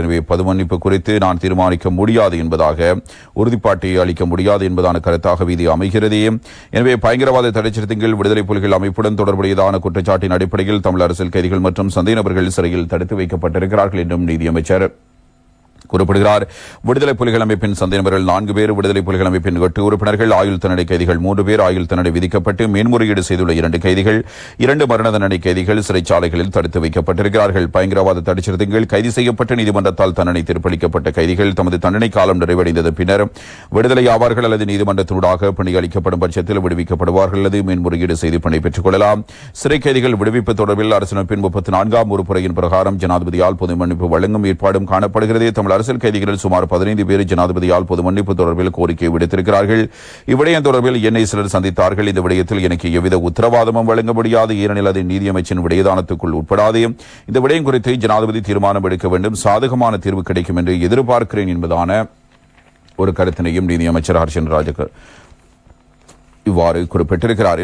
எனவே பதுமன்னிப்பு குறித்து நான் தீர்மானிக்க முடியாது என்பதாக உறுதிப்பாட்டை அளிக்க முடியாது என்பதான கருத்தாக வீதி அமைகிறது. எனவே பயங்கரவாத தடைச்சட்டத்தின் கீழ் விடுதலை புலிகள் அமைப்புடன் தொடர்புடையதான குற்றச்சாட்டின் அடிப்படையில் தமிழ் அரசியல் கைதிகள் மற்றும் சந்தேக நபர்கள் சிறையில் தடுத்து வைக்கப்பட்டிருக்கிறார்கள் என்றும் நீதியமைச்சர் கூறப்படுகிறார். விடுதலை புலிகள் அமைப்பின் சந்தை நான்கு பேர் விடுதலை புலிகள் அமைப்பின் எட்டு உறுப்பினர்கள் ஆயுள் தண்டனை கைதிகள் மூன்று பேர் ஆயுள் தண்டனை விதிக்கப்பட்டு மேன்முறையீடு செய்துள்ள இரண்டு கைதிகள் இரண்டு மரண தண்டனை கைதிகள் சிறைச்சாலைகளில் தடுத்து வைக்கப்பட்டிருக்கிறார்கள். பயங்கரவாத தடுச்சட்டத்தின் கைது செய்யப்பட்ட நீதிமன்றத்தால் தண்டனை தீர்ப்பளிக்கப்பட்ட கைதிகள் தமது தண்டனை காலம் நிறைவடைந்தது. பின்னர் விடுதலை ஆவார்கள் அல்லது நீதிமன்றத்தினூடாக பணி அளிக்கப்படும் பட்சத்தில் விடுவிக்கப்படுவார்கள் அல்லது மேன்முறையீடு செய்து பணி பெற்றுக் கொள்ளலாம். சிறை கைதிகள் விடுவிப்பு தொடர்பில் அரசின் முப்பத்தி நான்காம் உறுப்புறையின் பிரகாரம் ஜனாதிபதியால் பொது மன்னிப்பு வழங்கும் ஏற்பாடும் காணப்படுகிறது. தமிழ் அரசியல் கைதிகளில் சுமார் பதினைந்து பேர் ஜனாதிபதியால் பொது மன்னிப்பு தொடர்பில் கோரிக்கை விடுத்திருக்கிறார்கள். இவ்விடயம் தொடர்பில் என்னை சிலர் சந்தித்தார்கள். இந்த விடயத்தில் எனக்கு எவ்வித உத்தரவாதமும் வழங்க முடியாது. ஏனெனில் அது நீதியமைச்சின் விடயதானத்துக்குள் உட்படாது. இந்த விடயம் குறித்து ஜனாதிபதி தீர்மானம் எடுக்க வேண்டும். சாதகமான தீர்வு கிடைக்கும் என்று எதிர்பார்க்கிறேன் என்பதான ஒரு கருத்தினையும் நீதியமைச்சர் ஹர்ஷன் ராஜகர் இவ்வாறு குறிப்பிட்டிருக்கிறார்.